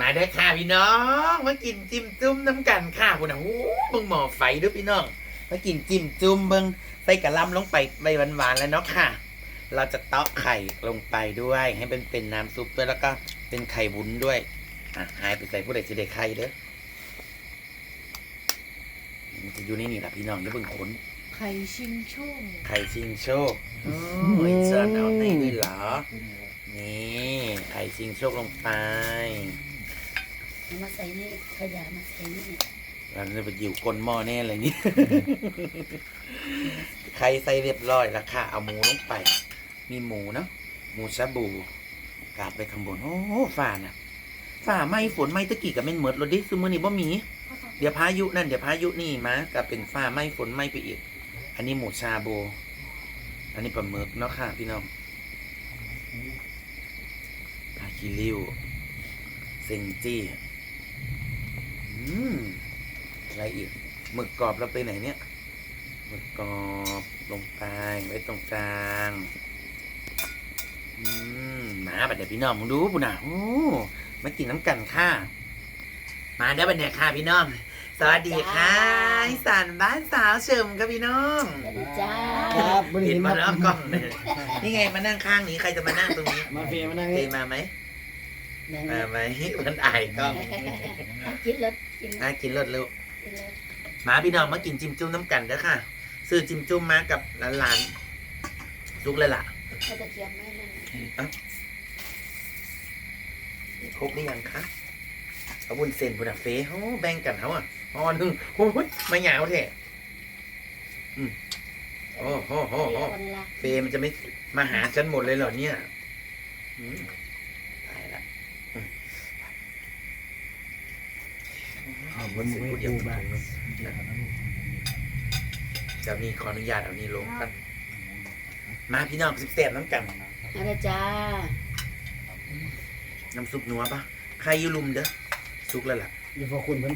มาได้อค่ะพี่น้อง มากินจิ้มจุ้มน้ำกันค่ะคุณอะโอ้เบิ่งหม้อไฟเด้วยพี่น้อง มากินจิ้มจุ้มเบิ่งใส่กระหลำลงไปใบหวานๆแล้วเนาะค่ะ เราจะเตาะไข่ลงไปด้วยให้เป็นเป็นน้ำซุปด้วยแล้วก็เป็นไข่วุ้นด้วย อะหายไปใส่ผู้ใดจะได้ไข่เด้อมันจะอยู่ในนี่แหละพี่น้องเดี๋ยวเบิ่งขนไข่ชิงโชคไข่ชิงโชคโอ้ยเชิญเอาในด้วยเหรอ นี่ไข่ชิงโชคลงไป เอามาใส่นี่ขยะมาใส่นี่เราจะไปอยู่ก้นหม้อแน่เลยนี่ไข่ใส่เรียบร้อยแล้วค่ะ เอาหมูลงไป มีหมูเนาะ หมูชาบูกาดไปข้างบน โอ้ฝ่าน่ะฝ่าไหม้ฝนไหม้ตะกี้กับเม่นเหมิดรถดิซูมือนี่บ่มี เดี๋ยวพายุนั่นเดี๋ยวพายุนี่มากับเป็นฝ้าไหม้ฝนไหม้ไปอีก อันนี้หมูชาบู อันนี้ปลาหมึกเนาะค่ะ พี่น้องปลาคิริวเซงจี้อืม อะไรอีกหมึกกรอบเราไปไหนเนี่ยหมึกกรอบลงไปไว้ตรงกลางอืมมาบัดเดี๋ยวพี่น้องมึงดูปุ่นน่ะโอ้มากินน้ำกันค่ะ มาเด้อบัดเนี่ยค่ะพี่น้อง สวัสดีค่ะอีสานบ้านสาวเฉิมครับพี่น้องสวัสดีจ้าครับบริเห็เห็นนมามาแล้วกล้องเนี่ยนี่ไงมานั่งข้างนี้ใครจะมานั่งตรงนี้มาเฟียมานั่งเตนี่มาไหมไหนมาไหมมันอายกล้องกินรถกินรน่าถกินรสเร็วกินรถ มาพี่น้องมากินจิ้มจุ้มน้ำกันเด้อค่ะ ซื้อจิ้มจุ้มมากับหลานๆลุกเลยล่ะเขาจะเทียมไหมนั่นครบหรือยังคะเอาบุญเซนบุญอะเฟ้โอ้แบ่งกันเขาอะพอหนึ่งโอ้ยไม่หยาวเท่อืมโอ้โหโหโหคนละเฟย์มันจะไม่มาหาฉันหมดเลยเหรอเนี่ยอืมตายละอืม เอามันสิพูดเดียวตรงๆเดี๋ยวนี้ขออนุญาตเอานี้ลงกันมาพี่น้องสิบเศษน้ำกันมาเลยจ้า น้ำซุปนัวปะใครอยูลุมเด้อซุกแล้วล่ะเดี๋ยวพอคุณเพิ่น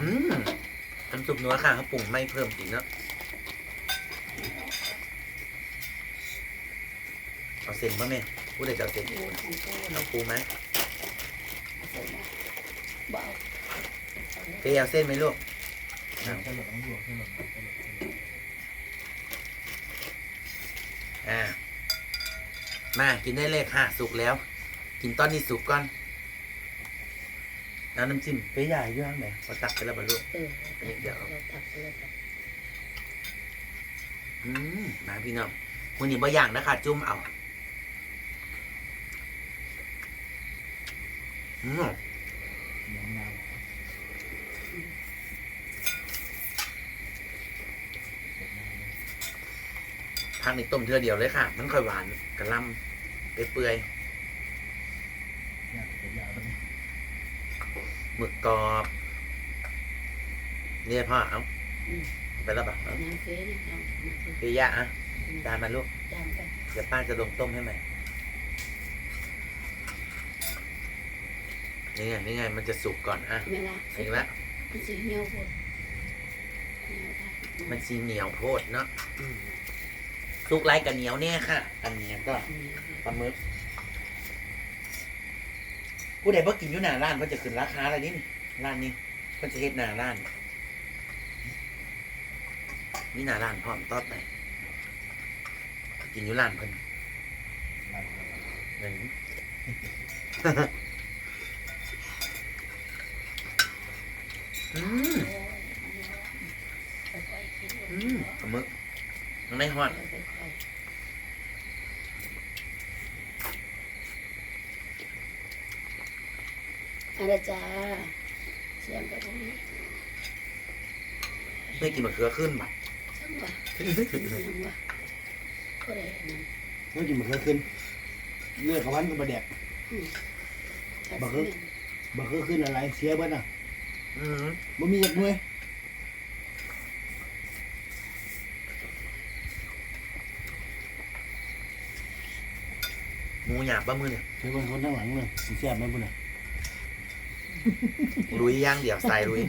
อืมน้ำซุปนัวค่ะเขาปรุงไม่เพิ่มอีกเนาะเอาเส้นป่ะแม่ พูดเลยจะเอาเส้นอีกปูของปูเอาปูไหมบ่เอาเฟยเอาเส้นไหมลูกอ่ามากินได้เลยค่ะสุกแล้ว กินตอนนี้สุกก่อนแล้วน้ำจิ้มเฟย์ใหญ่ย่างไหนพอตักไปแล้วบรรลุเออเดี๋ยวเราตักเลยอืมมาพี่น้องวันนี้บ่อย่างนะคะจุ่มเอา อืม พักในต้มเทือเดียวเลยค่ะ มันค่อยหวานกระลำไปเปื่อยหมึกกรอบเนี่ยพ่อเอาอืมไปแล้วแบบเอาน้ำเฟนี่เอามาเฟพี่ยะอะจานมาลูกจานไปเดี๋ยวป้าจะลงต้มให้ใหม่ นี่ไงนี่ไงมันจะสุกก่อนอะไม่ละอีกแล้วมันสีเหี่ยวหมดเหี่ยวได้มันสีเหนียวโพดเนาะสุกไรกับเหนียวเนี่ยค่ะ อันนี้ก็ปลาหมึกผู้ใดบ่กินอยู่หน้าร้านเพิ่นจะขึ้นราคาอะไรนี่นี่ร้านนี้เพิ่นจะเฮ็ดหน้าร้านมีหน้าร้านพร้อมตอดไปกินอยู่ร้านเพิ่นเงิ อืมอืมปลาหมึกข้างในฮอดอะไรจ้าเสียงกระทุ้งไม่กินมะเขือขึ้นบ่ะช่างวะช่างวะก็เลยนั่นเมื่อกี้มันเคยขึ้นเลือดกับวันกับประแดก บักเอิ้บ่เคยขึ้นอะไร เสียเบิดอะอืม บ่มีอยากหน่วยหมูหยาบบ้ามือเนี่ยเดี๋ยวเบิ่งคนข้งหลังเลยสิแซ่บแม่นบ่น่ะลุยย่างเดี่ยวใส่ลุย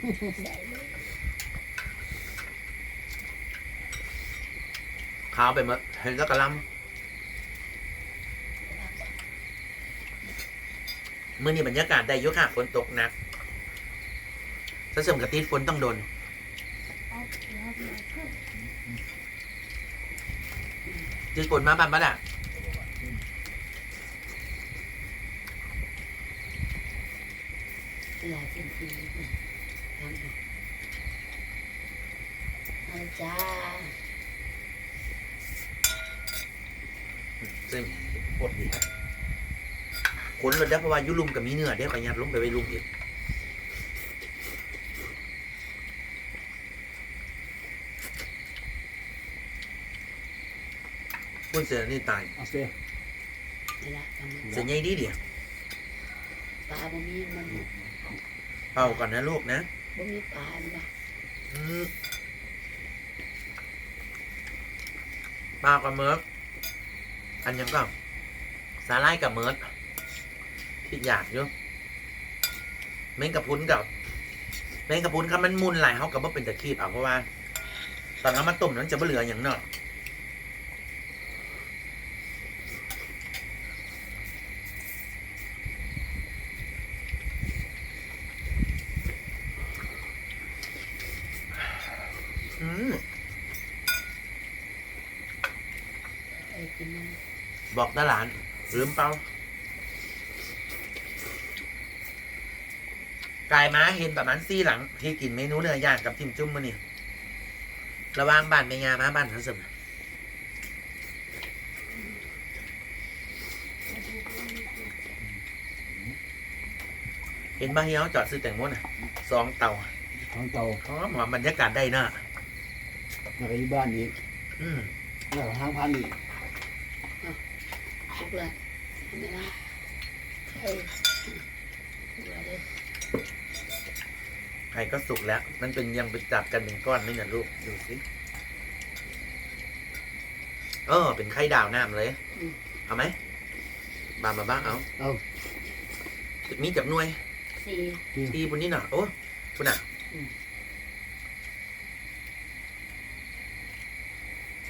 ข้าวไปเมื่อเห็นรักกะลำเมื่อนี้บรรยากาศได้ยุค่ะฝนตกหนัก ถ้าเสริมกระติดฝนต้องโดนเอาแล้วเดี๋ยวขึ้นจีฝนมาบ้านบ้านอะเวลาสิ้นปีทำดูเอาจ้าซึ่งปวดดีครับขนเลยได้เพราะว่ายุลุมกับมีเนื้อเดี๋ยวขยัดลงไปไว้ลุมอีก คุณเสือนี่ตาย เอาเสียเวลาทำเสือใหญ่ดีเดียวปลาบ่มีมันเป่าก่อนนะลูกนะบ่มีปลามันบ่อืมปลากับเมิร์กอันยังก็สาไลายกับเมิร์กที่อยากอยู่เม้งกับพุ้นกับเม้งกับพุ้นครับมันมุนหลายเขากับว่าเป็นตะคีบเอาเพราะว่า ตอนนั้นมาต้มนั้นจะไม่เหลืออย่างเนาะอืม ไอ้กินมัน บอกตาหลานลืมเปล่ากายม้าเห็นประมาณซี่หลัง ที่กินเมนูเนื้อย่างกับทิมจุ่มมาเนี่ยระหว่างบ้านแม่ยามาบ้านทันสมเห็นบ้าเฮียวจอดซื้อแตงโมน่ะสองเตาของเตาอ๋อหมอบรรยากาศได้เนาะแล้วก็ที่บ้านอีกอืมแล้วก็ทางพันอีกทุ กเลยทำไมล่ะไอ้ทุกเลยไข่ก็สุกแล้ว มันเป็นยังเป็นจับกันเป็นก้อนไหมเนี่ยลูก ดูสิเออ เป็นไข่ดาวน้ำเลยอืมเอาไหม บางมาบ้างเอาเอามีจับหน่วยสี่ทีบนนี้หน่อยโอ้คุณอะอืม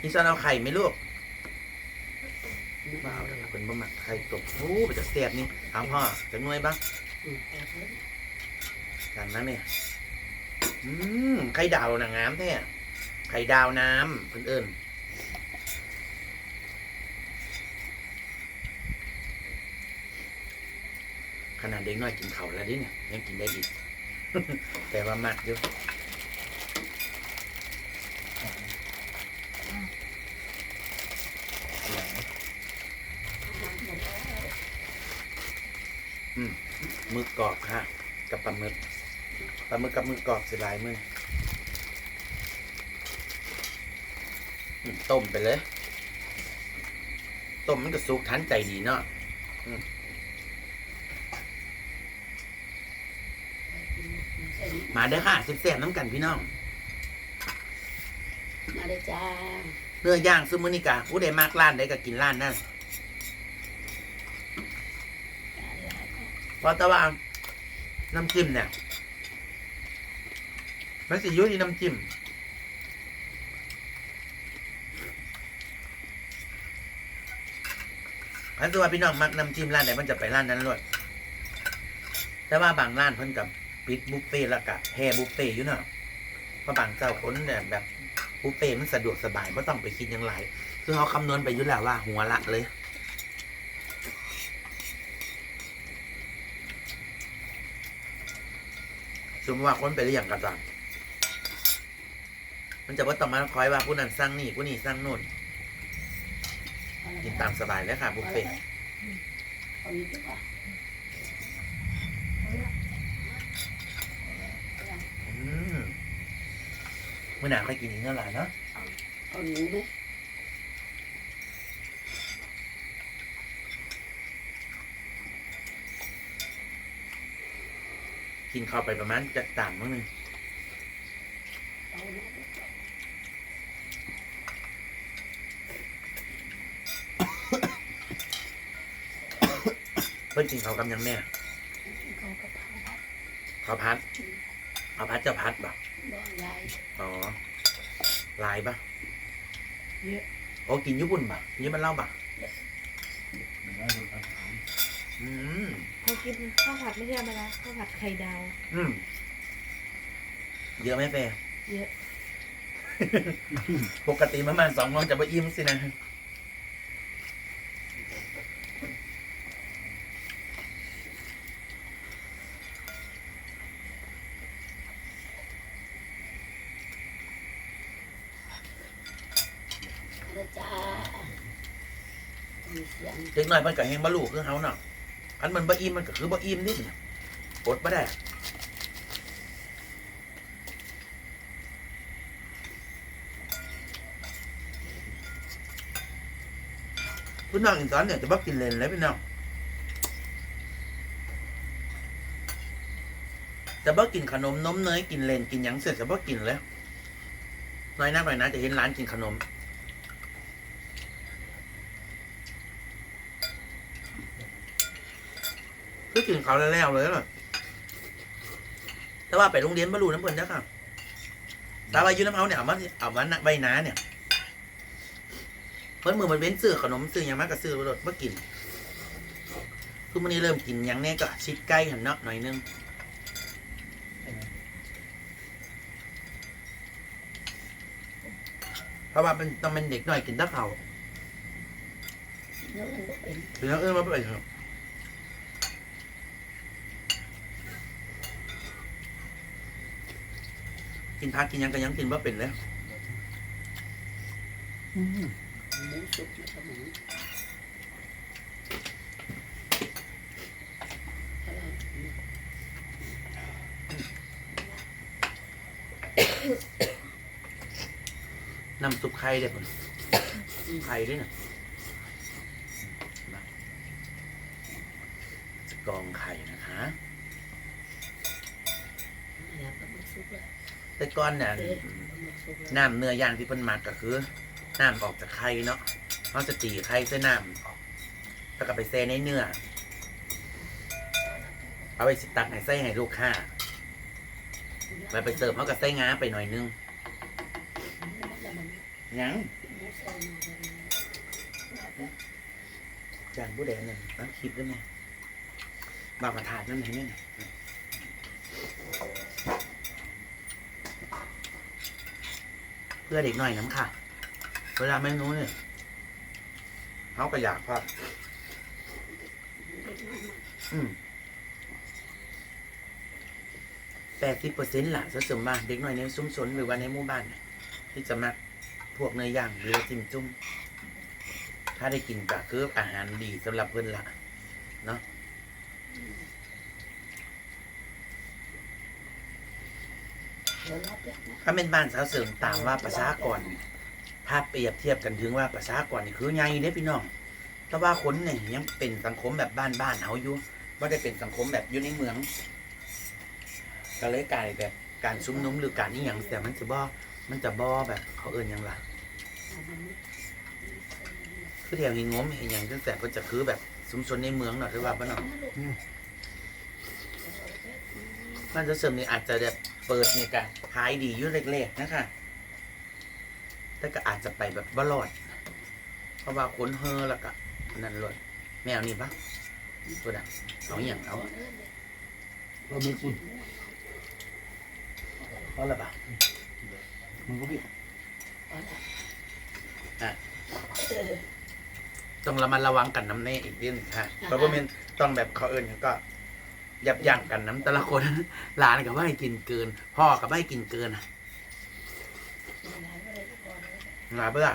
นี่ซอนเอาไข่ไหมลูก ว้าวแล้วเป็นบะหมักไข่ตกโอ้ไปจะเสียบนี่เอาพ่อจับหน่วยบ้างอืมเอาเถอะกันนะเนี่ยอืมไข่ดาวนะงามแท้ไข่ดาวน้ำเพิ่นเอิญขนาดเด็กน้อยกินเข่าแล้วดิเนี่ยยังกินได้อีกแต่ว่ามักอยู่ หมึ กกรอบค่ะ กับปลาหมึกปลาหมึกกับหมึกกรอบเสียลายมืออืมต้มไปเลย ต้มมันก็สุกทันใจดีเนาะอืมมาเด้อค่ะเสียบๆน้ำกันพี่น้อง มาเลยจ้า เนื้อย่างซึมือนิกาผู้ใดมากร้านใดก็กินร้านนั่นเพราะแต่ว่า น้ำจิ้มเนี่ยมันสิยุ่ที่น้ำจิ้มอันตัวาพี่น้องมักน้ำจิ้มร้านไหนมันจะไปร้านนั้นเลยแต่ว่าบางร้านเพิ่นกับปิดบุฟเฟ่แล้วกับแห่บุฟเฟ่อยู่เนาะเพราะบางเจ้าคนเนี่ยแบบบุฟเฟ่มันสะดวกสบายไม่ต้องไปคิดยังไรคือเขาคำนวณไปอยู่แล้วว่าหัวละเลย สมมติว่าคนไปเรียงกันจังมันจะว่าต้องมาคอยว่าผู้นั้นสร้างนี่ผู้นี้สร้างนู่น กินตามสบายเลยค่ะบุฟเฟ่ต์เอานี้ดีกว่าอืมมื่อหนาค่อยกินอีกเท่าไหร่เนาะเอาหนูไหม กินเข้าไปประมาณจะต่างมั้งหนึงเอาหนูเพิ่นกินเขาวกำยังแม่เขากระเพราเขาวพัดเขาวพัดจะพัดบ่บ่ยายอ๋อลายปะเยอะโอ้กินญี่ปุ่นปะกินมันเล่าปะอืม เขากินกินข้าวผัดไม่ใช่ธรรมดาข้าวผัดไข่ดาวอืมเยอะไหมเฟยเยอะ ปกติประมาณสองวันจะไปอิ่มสินะแล้วจ้ามีเสียงเด็กน้อยมันก็แหงบะลูคือเฮาเนาะอั นมันบะอิ่มมันก็คือบะอิ่มนิดนี่ยอดบ่ได้พี่น้องอีกตอนเนี่ยจะบ่กินเลนเลยพี่น้องจะบ่กินขนมนมเนยกินเลนกินหยังเสร็จจะบ่กินเลยน้อยนักหน่อยนะจะเห็นร้านกินขนม คือกินเขาวแล้วๆเลยเหรอแต่ว่าไปโรงเรียนบรรลุน้ำเพิ่นนะค่ะแต่ว่าอยูน้ำเอาเนี่ยเอามาเอามาใบหนาเนี่ยเพิ่นมือมันเว้นซื้อขนมซื้อหยังมากก็ซื้อรถมากินคือมันนี้เริ่มกินหยังเนี่ยก็ชิดใกล้หันเนาะหน่อยนึงเพราะว่าเป็นต้องเป็นเด็กหน่อยกินแตะเขาเนื้อมันก็เป็นหรือเออมาไปเถอะ กินพักกินยังก็ยังกินว่าเป็นแล้วหมูสุกในสมองอะไรน้ำซุปไข่เด็ดผมไข่ด้วยนะกองไข่นะคะ แล้วก็มันสุก แล้วแต่ก้อนเนี่ยน้ำเนื้อย่างที่เพิ่นหมักก็คือน้ำออกจากไข่เนาะเขาจะตีไข่ใส่น้ำออกแล้วก็ไปเซในเนื้อ เอาไปตักให้ใส่ให้ลูกค้าไปไปเสิร์ฟเขาก็ใส่งาไปหน่อยนึงยังจานผู้แดงเนี่ยน้ำคลิปด้วยไหมบางกระถาดนั่นเห็นไหมเนี่ย เพื่อเด็กหน่อยน้ำค่ะ เวลาไม่นู้นเนี่ยเขาก็อยากพอดอืมแปดสิบเปอร์เซ็นต์ละซะส่วนมาเด็กหน่อยในซุ้มชนหรือว่าในหมู่บ้านน่ะที่จะมาพวกเนื้อย่างหรือจิ้มจุ้ม ถ้าได้กินก็คืออาหารดีสำหรับเพื่อนละเนาะ เดี๋ยวรับแล้วนะ ถ้าเป็นบ้านสาวเสริมตามว่าประชากรถ้าเปรียบเทียบกันถึงว่าประชากรนี่คือไงเด้พี่น้อง แต่ว่าคนเนี่ยยังเป็นสังคมแบบบ้านบ้านเขาอยู่ไม่ได้เป็นสังคมแบบอยู่ในเมืองก็เลยกลายแบบการชุมนุมหรือการนี่อย่างแต่มันจะบ่มันจะบ่แบบเขาเอินยังล่ะเอามันไม่คือแถวนี้งมเห็นอย่างตั้งแต่เพิ่นจะคือแบบชุมชนในเมืองเนาะหรือว่าบ้านเนาะบ้านเสริมนี่อาจจะแบบ เปิดเนี่ยกันขายดีอยู่เล็กๆนะคะ แต่ก็อาจจะไปแบบบลอด เพราะว่าคนเฮอแล้วก็นั่นเลยแมวนี่ปะตัวดังเอาอหย่างเอาเราไม่กินเพราะอะไรปะมันก็พี่ต้องระมัดระวังกันน้ำแน่อีกนิดนึงค่ะเพราะว่ามันต้องแบบเขาเอิญก็ ยับยั้งกันน้ำแต่ละคนหลานกับว่าให้กินเกิน พ่อกับว่าให้กินเกินอะหลานเพื่อ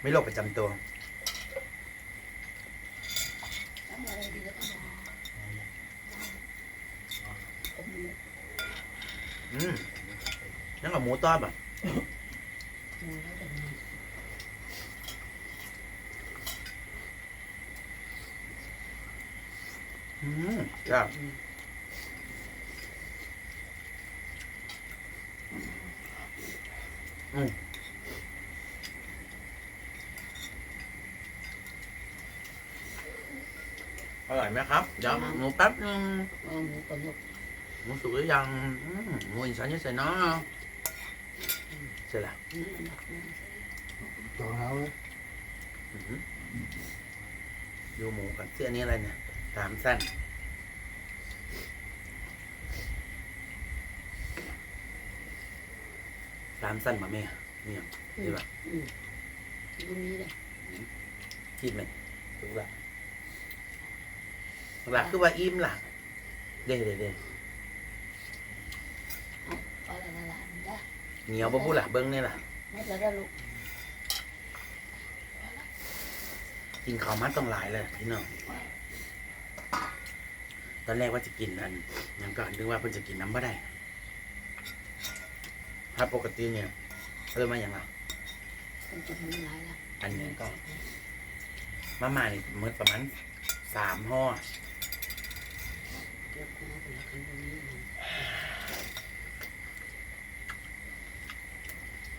ไม่โรคประจำตัวอืมนั่นกับหมูต้อมอะ อืมครับอืมอร่อยไหมครับเดี๋ยวหมูแป๊บนึงเอาหมูกับนกหมูสุกหรือยังอืมหมูอินสันยังใส่เนาะเสร็จละนี่หนักนะต่อเท้าเลยอื้อหือดูหมูกันเสื้อนี้อะไรเนี่ย สามสั้นสามสั้นมาแม่เนี่ยใช่ปะอืมตรงนี้แหละกินมันรู้ละหลักคือว่าอิ่มหลักเด้เด้เด้เอาอะไรนั่นล่ะจ้ะเหนียวบ่พูดหลักเบิ้งเนี่ยละไม่จะได้ลูกกินข้าวมัดต้องหลายเลยพี่น้อง ตอนแรกว่าจะกินอันหยังก่อนนึกว่าเพิ่นจะกินน้ำบ่ได้ถ้าปกติเนี่ยเริ่มมาอย่างไรมันจะมีหลายละอันนี้ก็มาม่านี่มื้อประมาณสามห่อเดี๋ยวกูเอาไปละกันตรงนี้มัน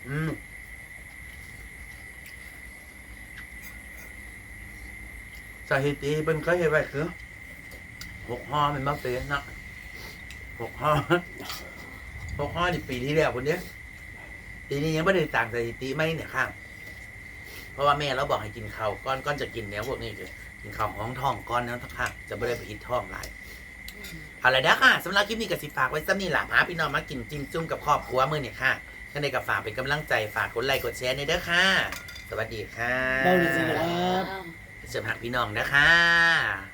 อืมสถิติเพิ่นเคยเฮ็ดไว้คือ หกห่อแมันบ่เปเนาะหกห่อหกห่อนี่ปีที่แล้วคนเนี้ยปีนี้ยังไม่ได้ต่างสถิติไม่เนี่ยข้าง เพราะว่าแม่เราบอกให้กินข้าวก้อนก้อนจะกินเนี้ยพวกนี้คือกินข้าวห้องท้องก้อนนั้นทั้งข้างจะไม่ได้ไปอิดท้องหลายเอาละเด้อค่ะสำหรับคลิปนี้กับสิฝากไว้ซ้ำนี่หล่ะพาพี่น้องมากินจิ้มจุ้มกับครอบครัวมื้อเนี่ยค่ะท่านใดก็ฝากเป็นกำลังใจฝากกดไลค์กดแชร์ในเด้อค่ะ สวัสดีค่ะเบาหน่อยสิครับอ้าวเสริมหักพี่น้องนะคะ